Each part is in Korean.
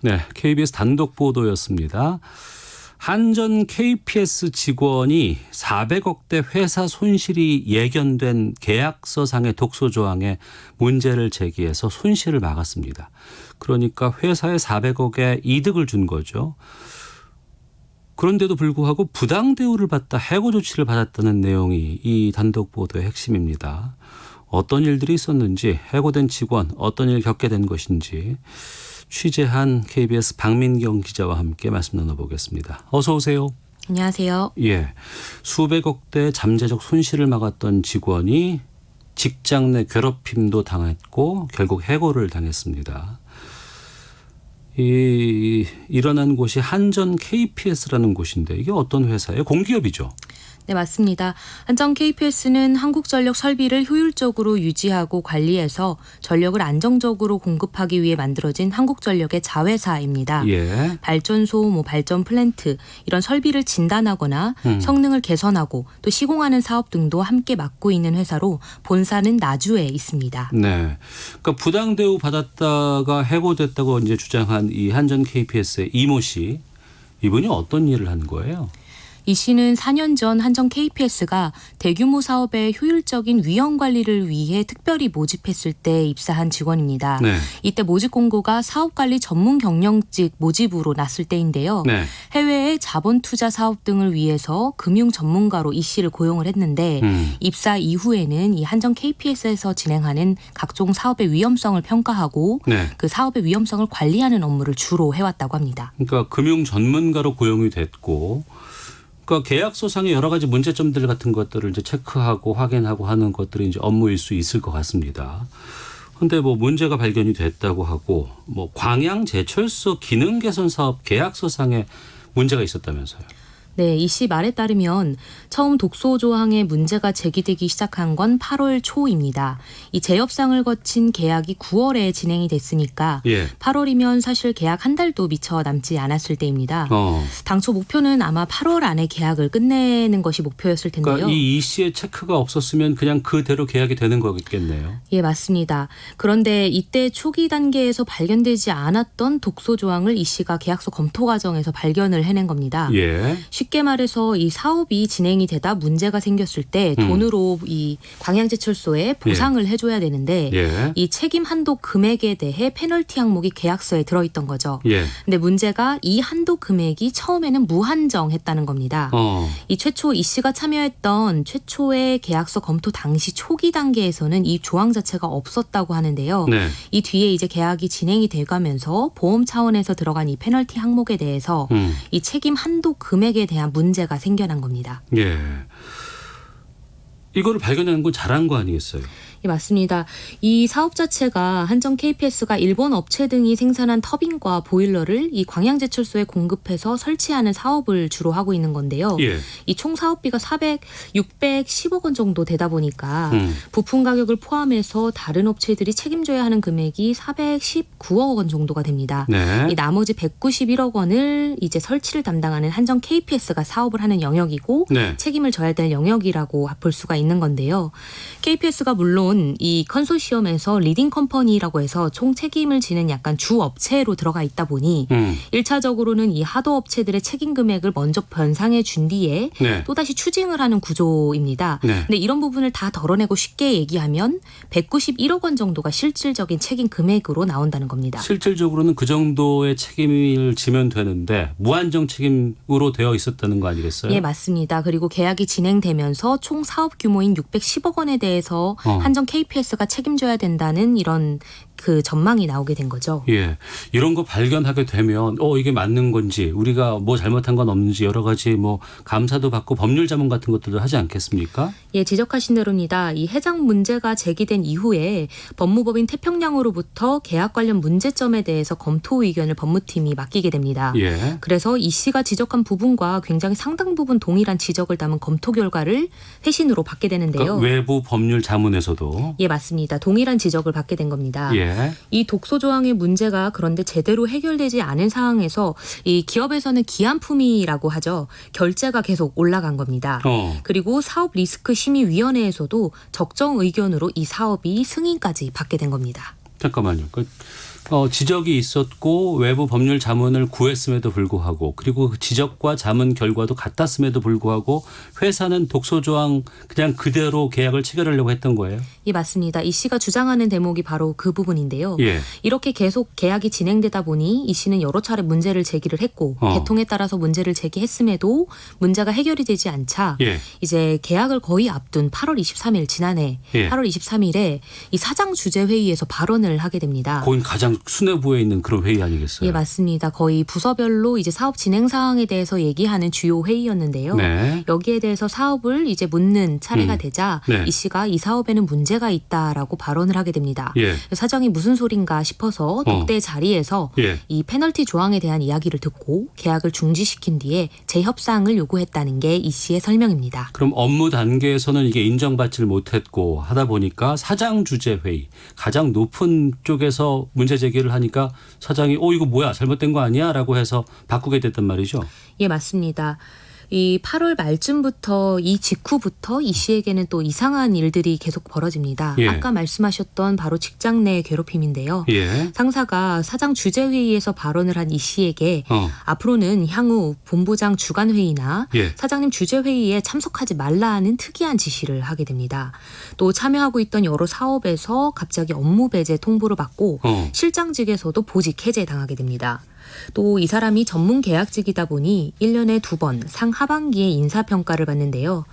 네, KBS 단독 보도였습니다. 한전 KPS 직원이 400억대 회사 손실이 예견된 계약서상의 독소 조항에 문제를 제기해서 손실을 막았습니다. 그러니까 회사에 400억의 이득을 준 거죠. 그런데도 불구하고 부당 대우를 받다 해고 조치를 받았다는 내용이 이 단독 보도의 핵심입니다. 어떤 일들이 있었는지 해고된 직원 어떤 일 겪게 된 것인지 취재한 KBS 박민경 기자와 함께 말씀 나눠보겠습니다. 어서 오세요. 안녕하세요. 예, 수백억 대 잠재적 손실을 막았던 직원이 직장 내 괴롭힘도 당했고 결국 해고를 당했습니다. 이 일어난 곳이 한전 KPS라는 곳인데 이게 어떤 회사예요? 공기업이죠. 네, 맞습니다. 한전 KPS는 한국전력 설비를 효율적으로 유지하고 관리해서 전력을 안정적으로 공급하기 위해 만들어진 한국전력의 자회사입니다. 예. 발전소, 뭐 발전 플랜트 이런 설비를 진단하거나 음. 성능을 개선하고 또 시공하는 사업 등도 함께 맡고 있는 회사로 본사는 나주에 있습니다. 네. 그러니까 부당 대우 받았다가 해고됐다고 이제 주장한 이 한전 KPS의 이모 씨 이분이 어떤 일을 한 거예요? 이 씨는 4년 전 한전 KPS가 대규모 사업의 효율적인 위험 관리를 위해 특별히 모집했을 때 입사한 직원입니다. 네. 이때 모집 공고가 사업 관리 전문 경영직 모집으로 났을 때인데요. 네. 해외의 자본 투자 사업 등을 위해서 금융 전문가로 이 씨를 고용을 했는데 음. 입사 이후에는 이 한전 KPS에서 진행하는 각종 사업의 위험성을 평가하고 네. 그 사업의 위험성을 관리하는 업무를 주로 해왔다고 합니다. 그러니까 금융 전문가로 고용이 됐고 그러니까 계약서상의 여러 가지 문제점들 같은 것들을 이제 체크하고 확인하고 하는 것들이 이제 업무일 수 있을 것 같습니다. 근데 뭐 문제가 발견이 됐다고 하고 뭐 광양 제철소 기능 개선 사업 계약서상에 문제가 있었다면서요. 네, 이 씨 말에 따르면 처음 독소 조항에 문제가 제기되기 시작한 건 8월 초입니다. 이 재협상을 거친 계약이 9월에 진행이 됐으니까 예. 8월이면 사실 계약 한 달도 미처 남지 않았을 때입니다. 어. 당초 목표는 아마 8월 안에 계약을 끝내는 것이 목표였을 텐데요. 그러니까 이이 씨의 체크가 없었으면 그냥 그대로 계약이 되는 거겠네요. 예, 맞습니다. 그런데 이때 초기 단계에서 발견되지 않았던 독소 조항을 이 씨가 계약서 검토 과정에서 발견을 해낸 겁니다. 예. 쉽게 말해서 이 사업이 진행이 되다 문제가 생겼을 때 음. 돈으로 이 광양제철소에 보상을 해줘야 되는데 예. 이 책임 한도 금액에 대해 페널티 항목이 계약서에 들어있던 거죠. 예. 근데 문제가 이 한도 금액이 처음에는 무한정했다는 겁니다. 어. 이 최초 이 씨가 참여했던 최초의 계약서 검토 당시 초기 단계에서는 이 조항 자체가 없었다고 하는데요. 네. 이 뒤에 이제 계약이 진행이 돼가면서 보험 차원에서 들어간 이 페널티 항목에 대해서 음. 이 책임 한도 금액에 대한 문제가 생겨난 겁니다. 예. 이거를 발견하는 건 잘한 거 아니겠어요? 예, 맞습니다. 이 사업 자체가 한전 KPS가 일본 업체 등이 생산한 터빈과 보일러를 이 광양제철소에 공급해서 설치하는 사업을 주로 하고 있는 건데요. 예. 이총 사업비가 400, 610억 원 정도 되다 보니까 음. 부품 가격을 포함해서 다른 업체들이 책임져야 하는 금액이 419억 원 정도가 됩니다. 네. 이 나머지 191억 원을 이제 설치를 담당하는 한전 KPS가 사업을 하는 영역이고 네. 책임을 져야 될 영역이라고 볼 수가 있는 건데요. KPS가 물론 이 컨소시엄에서 리딩 컴퍼니라고 해서 총 책임을 지는 약간 주 업체로 들어가 있다 보니 음. 일차적으로는이 하도 업체들의 책임 금액을 먼저 변상해 준 뒤에 네. 또다시 추징을 하는 구조입니다. 네. 근데 이런 부분을 다 덜어내고 쉽게 얘기하면 191억 원 정도가 실질적인 책임 금액으로 나온다는 겁니다. 실질적으로는 그 정도의 책임을 지면 되는데 무한정 책임으로 되어 있었다는 거 아니겠어요? 예, 맞습니다. 그리고 계약이 진행되면서 총 사업 규모인 610억 원에 대해서 어. 한전 KPS가 책임져야 된다는 이런 그 전망이 나오게 된 거죠. 예. 이런 거 발견하게 되면 어 이게 맞는 건지 우리가 뭐 잘못한 건 없는지 여러 가지 뭐 감사도 받고 법률 자문 같은 것들도 하지 않겠습니까? 예, 지적하신 대로입니다. 이 해당 문제가 제기된 이후에 법무법인 태평양으로부터 계약 관련 문제점에 대해서 검토 의견을 법무팀이 맡기게 됩니다. 예. 그래서 이 씨가 지적한 부분과 굉장히 상당 부분 동일한 지적을 담은 검토 결과를 회신으로 받게 되는데요. 그러니까 외부 법률 자문에서도 예, 맞습니다. 동일한 지적을 받게 된 겁니다. 예. 이 독소 조항의 문제가 그런데 제대로 해결되지 않은 상황에서 이 기업에서는 기한품이라고 하죠. 결제가 계속 올라간 겁니다. 어. 그리고 사업 리스크 심의 위원회에서도 적정 의견으로 이 사업이 승인까지 받게 된 겁니다. 잠깐만요. 그 어, 지적이 있었고 외부 법률 자문을 구했음에도 불구하고 그리고 그 지적과 자문 결과도 같았음에도 불구하고 회사는 독소 조항 그냥 그대로 계약을 체결하려고 했던 거예요. 예, 맞습니다. 이 씨가 주장하는 대목이 바로 그 부분인데요. 예. 이렇게 계속 계약이 진행되다 보니 이 씨는 여러 차례 문제를 제기를 했고 어. 개통에 따라서 문제를 제기했음에도 문제가 해결이 되지 않자 예. 이제 계약을 거의 앞둔 8월 23일 지난해 예. 8월 23일에 이 사장 주재 회의에서 발언을 하게 됩니다. 거긴 가장 수뇌부에 있는 그런 회의 아니겠어요? 예, 맞습니다. 거의 부서별로 이제 사업 진행 사항에 대해서 얘기하는 주요 회의였는데요. 네. 여기에 대해서 사업을 이제 묻는 차례가 음. 되자 네. 이 씨가 이 사업에는 문제 가 있다라고 발언을 하게 됩니다. 예. 사장이 무슨 소린가 싶어서 독대 자리에서 예. 이 페널티 조항에 대한 이야기를 듣고 계약을 중지시킨 뒤에 재협상을 요구했다는 게 이 씨의 설명입니다. 그럼 업무 단계에서는 이게 인정받지를 못했고 하다 보니까 사장 주재 회의 가장 높은 쪽에서 문제 제기를 하니까 사장이 어 이거 뭐야 잘못된 거 아니야라고 해서 바꾸게 됐단 말이죠. 예, 맞습니다. 이 8월 말쯤부터 이 직후부터 이 씨에게는 또 이상한 일들이 계속 벌어집니다. 예. 아까 말씀하셨던 바로 직장 내 괴롭힘인데요. 예. 상사가 사장 주재 회의에서 발언을 한 이 씨에게 어. 앞으로는 향후 본부장 주간 회의나 예. 사장님 주재 회의에 참석하지 말라는 특이한 지시를 하게 됩니다. 또 참여하고 있던 여러 사업에서 갑자기 업무 배제 통보를 받고 어. 실장직에서도 보직 해제 당하게 됩니다. 또 이 사람이 전문 계약직이다 보니 1년에 두 번 상하반기에 인사평가를 받는데요.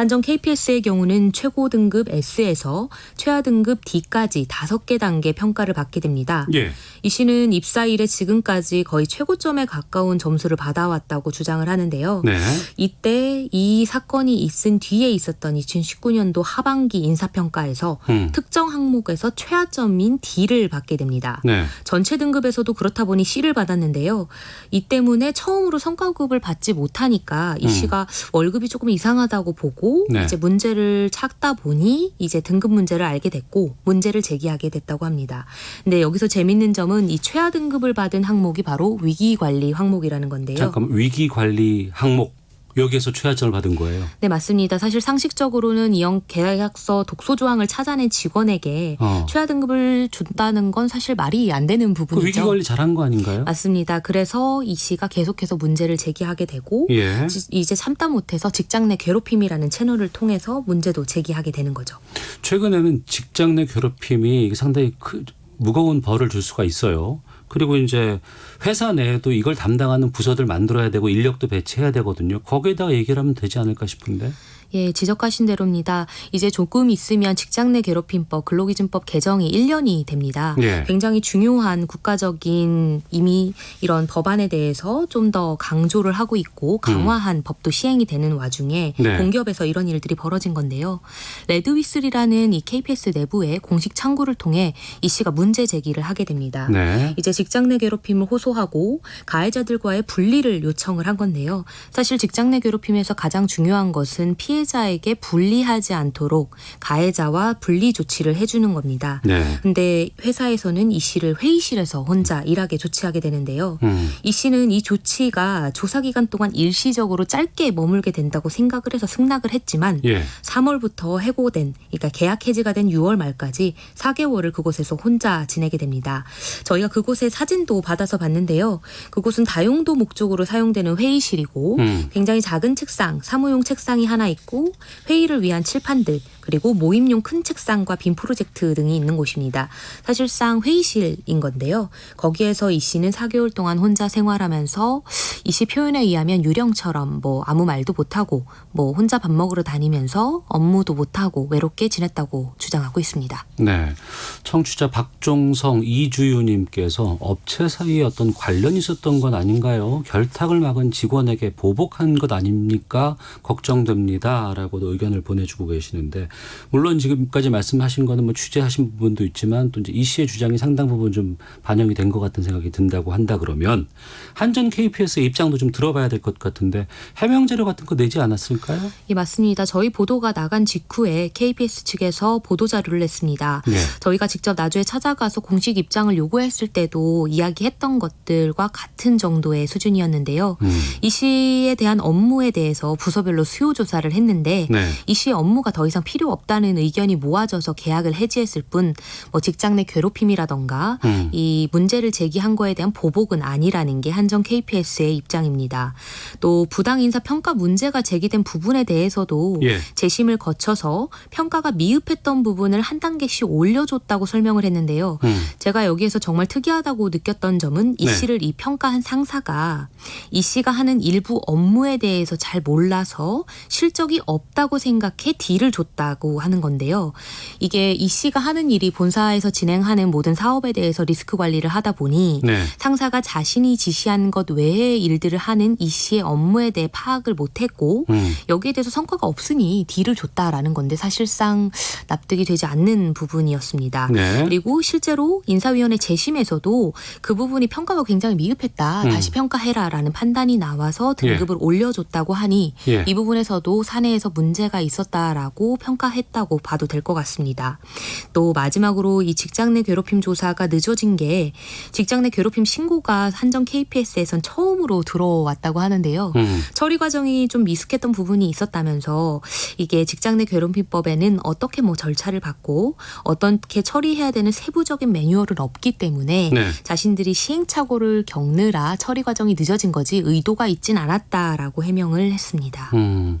한정 KPS의 경우는 최고 등급 S에서 최하 등급 D까지 다섯 개 단계 평가를 받게 됩니다. 예. 이 씨는 입사 이래 지금까지 거의 최고점에 가까운 점수를 받아왔다고 주장을 하는데요. 네. 이때 이 사건이 있은 뒤에 있었던 2019년도 하반기 인사평가에서 음. 특정 항목에서 최하점인 D를 받게 됩니다. 네. 전체 등급에서도 그렇다 보니 C를 받았는데요. 이 때문에 처음으로 성과급을 받지 못하니까 이 음. 씨가 월급이 조금 이상하다고 보고 네. 이제 문제를 찾다 보니 이제 등급 문제를 알게 됐고 문제를 제기하게 됐다고 합니다. 근데 여기서 재밌는 점은 이 최하 등급을 받은 항목이 바로 위기 관리 항목이라는 건데요. 잠깐 위기 관리 항목 여기에서 최하점을 받은 거예요. 네, 맞습니다. 사실 상식적으로는 이형 계약서 독소 조항을 찾아낸 직원에게 어. 최하 등급을 준다는 건 사실 말이 안 되는 그 부분이죠. 위기 관리 잘한 거 아닌가요? 맞습니다. 그래서 이 씨가 계속해서 문제를 제기하게 되고 예. 지- 이제 참다 못해서 직장 내 괴롭힘이라는 채널을 통해서 문제도 제기하게 되는 거죠. 최근에는 직장 내 괴롭힘이 상당히 크, 무거운 벌을 줄 수가 있어요. 그리고 이제 회사 내에도 이걸 담당하는 부서들 만들어야 되고 인력도 배치해야 되거든요. 거기에다가 얘기를 하면 되지 않을까 싶은데. 예, 지적하신 대로입니다. 이제 조금 있으면 직장 내 괴롭힘법, 근로기준법 개정이 1년이 됩니다. 예. 굉장히 중요한 국가적인 이미 이런 법안에 대해서 좀 더 강조를 하고 있고 강화한 법도 시행이 되는 와중에 네. 공기업에서 이런 일들이 벌어진 건데요. 레드위슬이라는 이 KPS 내부의 공식 창구를 통해 이 씨가 문제 제기를 하게 됩니다. 네. 이제 직장 내 괴롭힘을 호소하고 가해자들과의 분리를 요청을 한 건데요. 사실 직장 내 괴롭힘에서 가장 중요한 것은 피해 자에게 불리하지 않도록 가해자와 분리 조치를 해주는 겁니다. 네. 근데 회사에서는 이 씨를 회의실에서 혼자 일하게 조치하게 되는데요. 음. 이 씨는 이 조치가 조사 기간 동안 일시적으로 짧게 머물게 된다고 생각을 해서 승낙을 했지만 예. 3월부터 해고된 그러니까 계약 해지가 된 6월 말까지 4개월을 그곳에서 혼자 지내게 됩니다. 저희가 그곳의 사진도 받아서 봤는데요. 그곳은 다용도 목적으로 사용되는 회의실이고 음. 굉장히 작은 책상, 사무용 책상이 하나 있고 회의를 위한 칠판들 그리고 모임용 큰 책상과 빔 프로젝트 등이 있는 곳입니다. 사실상 회의실인 건데요. 거기에서 이 씨는 4개월 동안 혼자 생활하면서 이 씨 표현에 의하면 유령처럼 뭐 아무 말도 못하고 뭐 혼자 밥 먹으러 다니면서 업무도 못하고 외롭게 지냈다고 주장하고 있습니다. 네. 청취자 박종성 이주유님께서 업체 사이에 어떤 관련이 있었던 건 아닌가요? 결탁을 막은 직원에게 보복한 것 아닙니까? 걱정됩니다. 라고도 의견을 보내주고 계시는데, 물론 지금까지 말씀하신 거는 뭐 취재하신 부분도 있지만 또 이제 이 씨의 주장이 상당 부분 좀 반영이 된 것 같은 생각이 든다고 한다 그러면 한전 KPS의 입장도 좀 들어봐야 될 것 같은데 해명 자료 같은 거 내지 않았을까요? 예, 맞습니다. 저희 보도가 나간 직후에 KBS 측에서 보도 자료를 냈습니다. 네. 저희가 직접 나주에 찾아가서 공식 입장을 요구했을 때도 이야기했던 것들과 같은 정도의 수준이었는데요. 음. 이 씨에 대한 업무에 대해서 부서별로 수요 조사를 했는데 했는데 네. 이 씨의 업무가 더 이상 필요 없다는 의견이 모아져서 계약을 해지했을 뿐 뭐 직장 내 괴롭힘이라던가 음. 이 문제를 제기한 거에 대한 보복은 아니라는 게 한정 KPS의 입장입니다. 또 부당 인사 평가 문제가 제기된 부분에 대해서도 예. 재심을 거쳐서 평가가 미흡했던 부분을 한 단계씩 올려줬다고 설명을 했는데요. 음. 제가 여기에서 정말 특이하다고 느꼈던 점은 이 네. 씨를 이 평가한 상사가 이 씨가 하는 일부 업무에 대해서 잘 몰라서 실적이 없다고 생각해 딜을 줬다고 하는 건데요. 이게 이 씨가 하는 일이 본사에서 진행하는 모든 사업에 대해서 리스크 관리를 하다 보니 네. 상사가 자신이 지시한 것 외의 일들을 하는 이 씨의 업무에 대해 파악을 못했고 음. 여기에 대해서 성과가 없으니 딜을 줬다라는 건데 사실상 납득이 되지 않는 부분이었습니다. 네. 그리고 실제로 인사위원회 재심에서도 그 부분이 평가가 굉장히 미흡했다. 음. 다시 평가해라라는 판단이 나와서 등급을 올려줬다고 하니 예. 이 부분에서도 사 내에서 문제가 있었다라고 평가했다고 봐도 될 것 같습니다. 또 마지막으로 이 직장 내 괴롭힘 조사가 늦어진 게 직장 내 괴롭힘 신고가 한정 KPS에선 처음으로 들어왔다고 하는데요. 음. 처리 과정이 좀 미숙했던 부분이 있었다면서 이게 직장 내 괴롭힘법에는 어떻게 뭐 절차를 받고 어떻게 처리해야 되는 세부적인 매뉴얼은 없기 때문에 네. 자신들이 시행착오를 겪느라 처리 과정이 늦어진 거지 의도가 있진 않았다라고 해명을 했습니다. 음.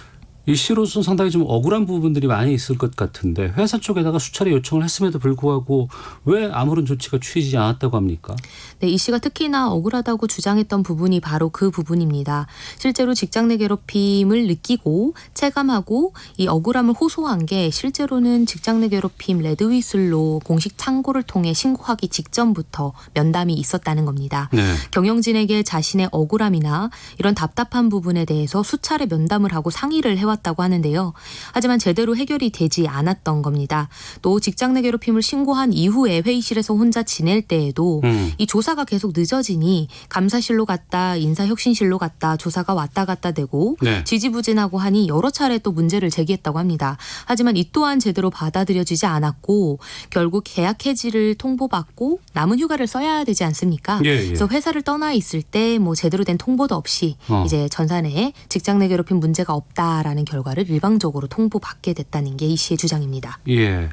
이 씨로서는 상당히 좀 억울한 부분들이 많이 있을 것 같은데 회사 쪽에다가 수차례 요청을 했음에도 불구하고 왜 아무런 조치가 취해지지 않았다고 합니까? 네, 이 씨가 특히나 억울하다고 주장했던 부분이 바로 그 부분입니다. 실제로 직장 내 괴롭힘을 느끼고 체감하고 이 억울함을 호소한 게 실제로는 직장 내 괴롭힘 레드휘슬로 공식 창고를 통해 신고하기 직전부터 면담이 있었다는 겁니다. 네. 경영진에게 자신의 억울함이나 이런 답답한 부분에 대해서 수차례 면담을 하고 상의를 해왔 다고 하는데요. 하지만 제대로 해결이 되지 않았던 겁니다. 또 직장 내 괴롭힘을 신고한 이후에 회의실에서 혼자 지낼 때에도 음. 이 조사가 계속 늦어지니 감사실로 갔다 인사혁신실로 갔다 조사가 왔다 갔다 되고 네. 지지부진하고 하니 여러 차례 또 문제를 제기했다고 합니다. 하지만 이 또한 제대로 받아들여지지 않았고 결국 계약 해지를 통보받고 남은 휴가를 써야 되지 않습니까? 예, 예. 그래서 회사를 떠나 있을 때 뭐 제대로 된 통보도 없이 어. 이제 전산에 직장 내 괴롭힘 문제가 없다라는 결과를 일방적으로 통보받게 됐다는 게 이 씨의 주장입니다. 예.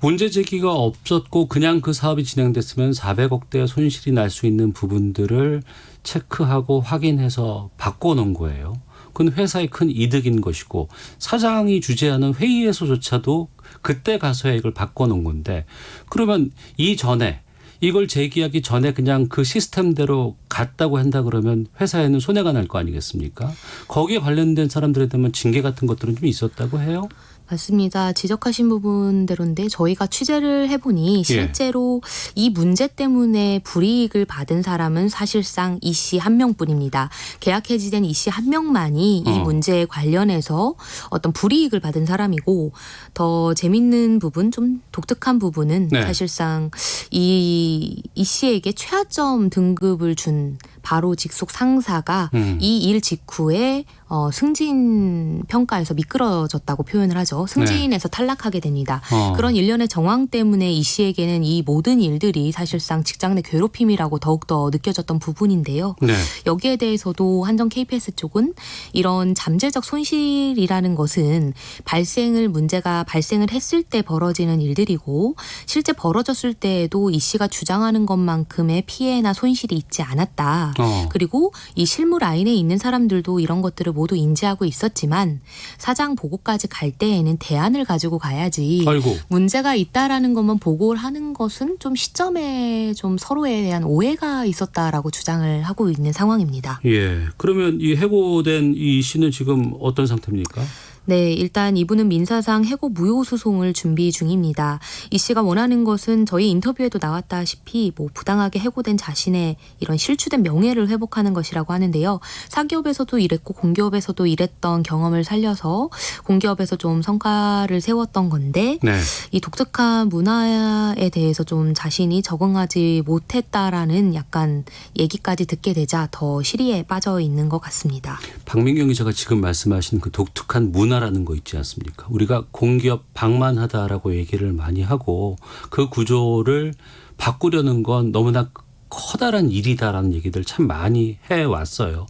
문제 제기가 없었고 그냥 그 사업이 진행됐으면 400억대 손실이 날 수 있는 부분들을 체크하고 확인해서 바꿔놓은 거예요. 그건 회사의 큰 이득인 것이고 사장이 주재하는 회의에서조차도 그때 가서야 이걸 바꿔놓은 건데 그러면 이전에 이걸 제기하기 전에 그냥 그 시스템대로 갔다고 한다 그러면 회사에는 손해가 날 거 아니겠습니까? 거기에 관련된 사람들에 대한 징계 같은 것들은 좀 있었다고 해요. 맞습니다. 지적하신 부분대로인데 저희가 취재를 해보니 실제로 이 문제 때문에 불이익을 받은 사람은 사실상 이 씨 한 명뿐입니다. 계약 해지된 이 씨 한 명만이 이 어. 문제에 관련해서 어떤 불이익을 받은 사람이고 더 재밌는 부분 좀 독특한 부분은 네. 사실상 이, 이 씨에게 최하점 등급을 준 바로 직속 상사가 음. 이일 직후에 어, 승진 평가에서 미끄러졌다고 표현을 하죠. 승진에서 탈락하게 됩니다. 어. 그런 일련의 정황 때문에 이 씨에게는 이 모든 일들이 사실상 직장 내 괴롭힘이라고 더욱더 느껴졌던 부분인데요. 네. 여기에 대해서도 한정 KPS 쪽은 이런 잠재적 손실이라는 것은 발생을 문제가 발생을 했을 때 벌어지는 일들이고 실제 벌어졌을 때에도 이 씨가 주장하는 것만큼의 피해나 손실이 있지 않았다. 어. 그리고 이 실무 라인에 있는 사람들도 이런 것들을 모두 인지하고 있었지만 사장 보고까지 갈 때에는 대안을 가지고 가야지 아이고. 문제가 있다라는 것만 보고를 하는 것은 좀 시점에 좀 서로에 대한 오해가 있었다라고 주장을 하고 있는 상황입니다. 예. 그러면 이 해고된 이 씨는 지금 어떤 상태입니까? 네, 일단 이분은 민사상 해고 무효 소송을 준비 중입니다. 이 씨가 원하는 것은 저희 인터뷰에도 나왔다시피 뭐 부당하게 해고된 자신의 이런 실추된 명예를 회복하는 것이라고 하는데요. 사기업에서도 일했고 공기업에서도 일했던 경험을 살려서 공기업에서 좀 성과를 세웠던 건데 네. 이 독특한 문화에 대해서 좀 자신이 적응하지 못했다라는 약간 얘기까지 듣게 되자 더 시리에 빠져 있는 것 같습니다. 박민경 기자가 지금 말씀하신 그 독특한 문화 라는 거 있지 않습니까? 우리가 공기업 방만하다라고 얘기를 많이 하고 그 구조를 바꾸려는 건 너무나 커다란 일이다라는 얘기들 참 많이 해 왔어요.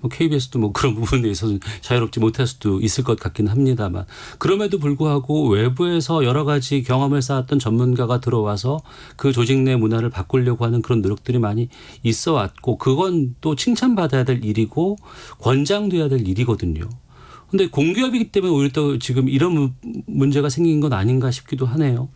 뭐 KBS도 뭐 그런 부분에 있어서 자유롭지 못할 수도 있을 것 같긴 합니다만 그럼에도 불구하고 외부에서 여러 가지 경험을 쌓았던 전문가가 들어와서 그 조직 내 문화를 바꾸려고 하는 그런 노력들이 많이 있어 왔고 그건 또 칭찬받아야 될 일이고 권장돼야 될 일이거든요. 근데 공기업이기 때문에 오히려 또 지금 이런 무- 문제가 생긴 건 아닌가 싶기도 하네요.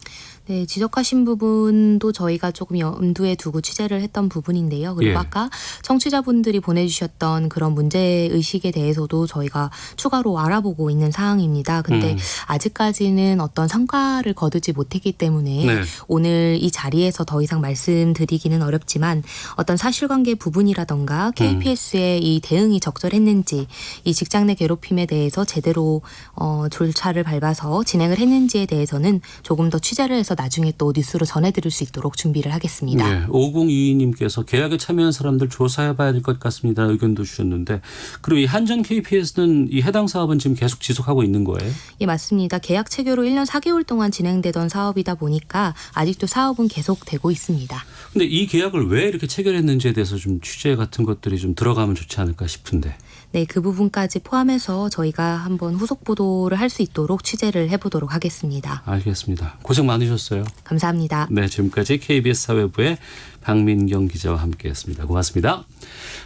네, 지적하신 부분도 저희가 조금 염두에 두고 취재를 했던 부분인데요. 그리고 예. 아까 청취자분들이 보내주셨던 그런 문제 의식에 대해서도 저희가 추가로 알아보고 있는 사항입니다. 근데 음. 아직까지는 어떤 성과를 거두지 못했기 때문에 네. 오늘 이 자리에서 더 이상 말씀드리기는 어렵지만 어떤 사실관계 부분이라던가 KPS의 이 대응이 적절했는지 이 직장 내 괴롭힘에 대해서 제대로 어, 절차를 밟아서 진행을 했는지에 대해서는 조금 더 취재를 해서 나중에 또 뉴스로 전해드릴 수 있도록 준비를 하겠습니다. 네, 5022님께서 계약에 참여한 사람들 조사해봐야 될 것 같습니다. 의견도 주셨는데 그리고 이 한전 KPS는 이 해당 사업은 지금 계속 지속하고 있는 거예요? 예, 맞습니다. 계약 체결로 1년 4개월 동안 진행되던 사업이다 보니까 아직도 사업은 계속되고 있습니다. 근데 이 계약을 왜 이렇게 체결했는지에 대해서 좀 취재 같은 것들이 좀 들어가면 좋지 않을까 싶은데. 네, 그 부분까지 포함해서 저희가 한번 후속 보도를 할 수 있도록 취재를 해보도록 하겠습니다. 알겠습니다. 고생 많으셨어요. 감사합니다. 네, 지금까지 KBS 사회부의 박민경 기자와 함께했습니다. 고맙습니다.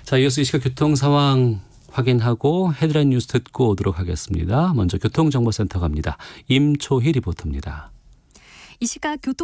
자, 이어서 이 시각 교통 상황 확인하고 헤드라인 뉴스 듣고 오도록 하겠습니다. 먼저 교통정보센터 갑니다. 임초희 리포터입니다. 이 시각 교통